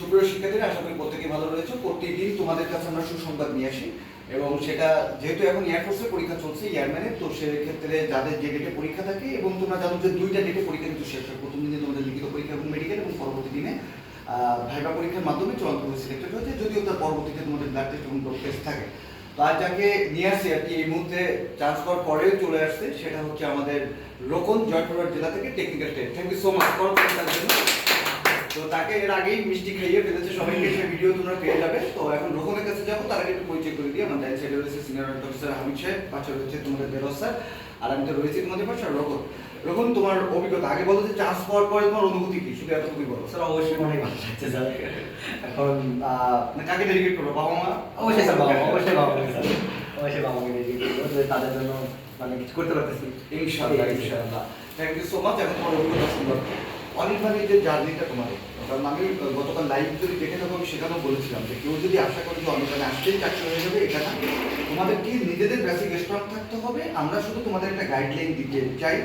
সুপ্রিয় শিক্ষার্থীরা, আশা করি প্রত্যেকে ভালো রয়েছে। প্রতিদিন তোমাদের কাছে আমরা সুসংবাদ নিয়ে আসি এবং সেটা যেহেতু এখন এয়ারফোর্সের পরীক্ষা চলছে এয়ারম্যানের তো সেক্ষেত্রে যাদের যে ডেটে পরীক্ষা থাকে এবং তোমরা জানো যে দুইটা ডেটে পরীক্ষা কিন্তু শেষ হয়। প্রথম দিনে তোমাদের লিখিত পরীক্ষা এবং মেডিকেল এবং পরবর্তী দিনে ভাইবা পরীক্ষার মাধ্যমে চূড়ান্ত সিলেক্টেড হয়েছে, যদিও তার পরবর্তীতে তোমাদের ব্লাড টেস্ট এবং ব্লাড টেস্ট থাকে। তো আজ যাকে নিয়ে আসছি আর কি, এই মুহূর্তে চান্স পাওয়ার পরেও চলে আসছে, সেটা হচ্ছে আমাদের রোকন, জয়পুরহাট জেলা থেকে technical test thank you so much জন্য। তো তাকে এর আগেই মিষ্টি খাইয়ে ফেলেছে সবাইকে সে ভিডিও তোমরা পেয়ে যাবে। তো এখন রোহনের কাছে যাব তার আগে একটু পরিচয় করে দিই। আমার ডাইন রয়েছে সিনিয়র অফিসার হামিদ সাহেব পাশে রয়েছে তোমাদের বেরোজ স্যার আর আমি তো রয়েছি তোমাদের পাশে। রোহন রোহন তোমার অভিজ্ঞতা? আগে বলো যে পাওয়ার পরে তোমার অনুভূতি কি? শুধু এতটুকুই বলো। স্যার অবশ্যই অনেক ভালো লাগছে স্যার। এখন কাকে ডেডিকেট করব? বাবা মা? অবশ্যই স্যার বাবা অবশ্যই বাবা স্যার। অবশ্যই বাবাকে রেডি করব যে তাদের জন্য মানে কিছু করতে পারতেছি। ইনশাআল্লাহ ইনশাআল্লাহ। থ্যাংক ইউ সো মাচ এখন তোমার অভিজ্ঞতা সুন্দর অনির্বাণের যে জার্নিটা তোমার কারণ আমি গতকাল লাইভ যদি দেখে থাকো আমি সেখানেও বলেছিলাম যে কেউ যদি আশা করে যে অনির্বাণে আসতেই চাকরি হয়ে যাবে এটা না। তোমাদেরকে নিজেদের বেসিক স্ট্রং থাকতে হবে? আমরা শুধু তোমাদের একটা গাইডলাইন দিতে চাই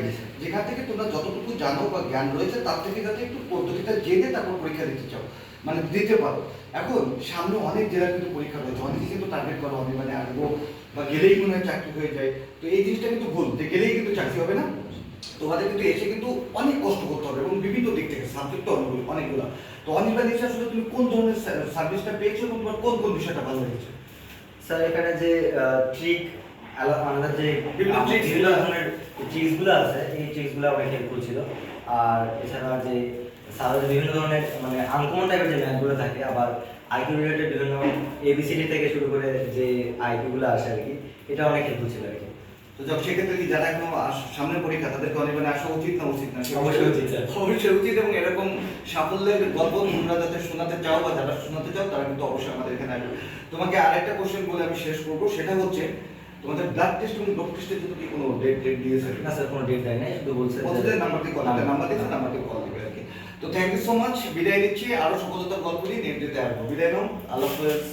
যেখান থেকে তোমরা যতটুকু জানো বা জ্ঞান রয়েছে তার থেকে যাতে একটু পদ্ধতিটা জেনে তারপর পরীক্ষা দিতে চাও মানে দিতে পারো। এখন সামনে অনেক জেলার কিন্তু পরীক্ষা রয়েছে। অনেকে কিন্তু টার্গেট করো আমি মানে আসব বা গেলেই মনে হয় চাকরি হয়ে যায়। তো এই জিনিসটা কিন্তু ভুল যে গেলেই কিন্তু চাকরি হবে না। তোমাদের কিন্তু এসে কিন্তু অনেক কষ্ট করতে সাবজেক্ট অনেকগুলো অনেকগুলো। তো অনির্বাণ এসে আসলে তুমি কোন ধরনের সার্ভিসটা পেয়েছ এবং তোমার কোন কোন বিষয়টা ভালো লেগেছে? স্যার এখানে যে ট্রিক আমাদের যে বিভিন্ন ধরনের ট্রিক্সগুলো আছে এই ট্রিক্সগুলো অনেক হেল্পফুল ছিল আর এছাড়া যে স্যারের বিভিন্ন ধরনের মানে আনকমন টাইপের যে ম্যাথগুলো থাকে আবার আইকিউ রিলেটেড বিভিন্ন এবিসিডি থেকে শুরু করে যে আইকিউগুলো আসে আর কি এটা অনেক হেল্পফুল ছিল আর কি। তো যখন সেক্ষেত্রে কি যারা এখনও সামনের পরীক্ষা তাদেরকে অনেক মানে আসা উচিত না উচিত না? অবশ্যই উচিত, অবশ্যই উচিত এবং সাফল্যের গল্প তোমরা যাতে শোনাতে চাও বা যারা শোনাতে চাও তারা কিন্তু অবশ্যই আমাদের এখানে আসবে। তোমাকে আরেকটা কোশ্চেন বলে আমি শেষ করব সেটা হচ্ছে তোমাদের ব্লাড টেস্ট এবং ব্লক টেস্টের জন্য কি কোনো ডেট ডেট দিয়েছে? না স্যার কোনো ডেট দেয় নাই শুধু বলছে ওদের নাম্বার দিয়ে কল নাম্বার দিয়েছে নাম্বার দিয়ে কল দিবে আর কি। তো থ্যাংক ইউ সো মাচ বিদায় নিচ্ছি আরও সফলতার গল্প নিয়ে নেট দিতে আসব। বিদায় নাও আল্লাহ হাফেজ।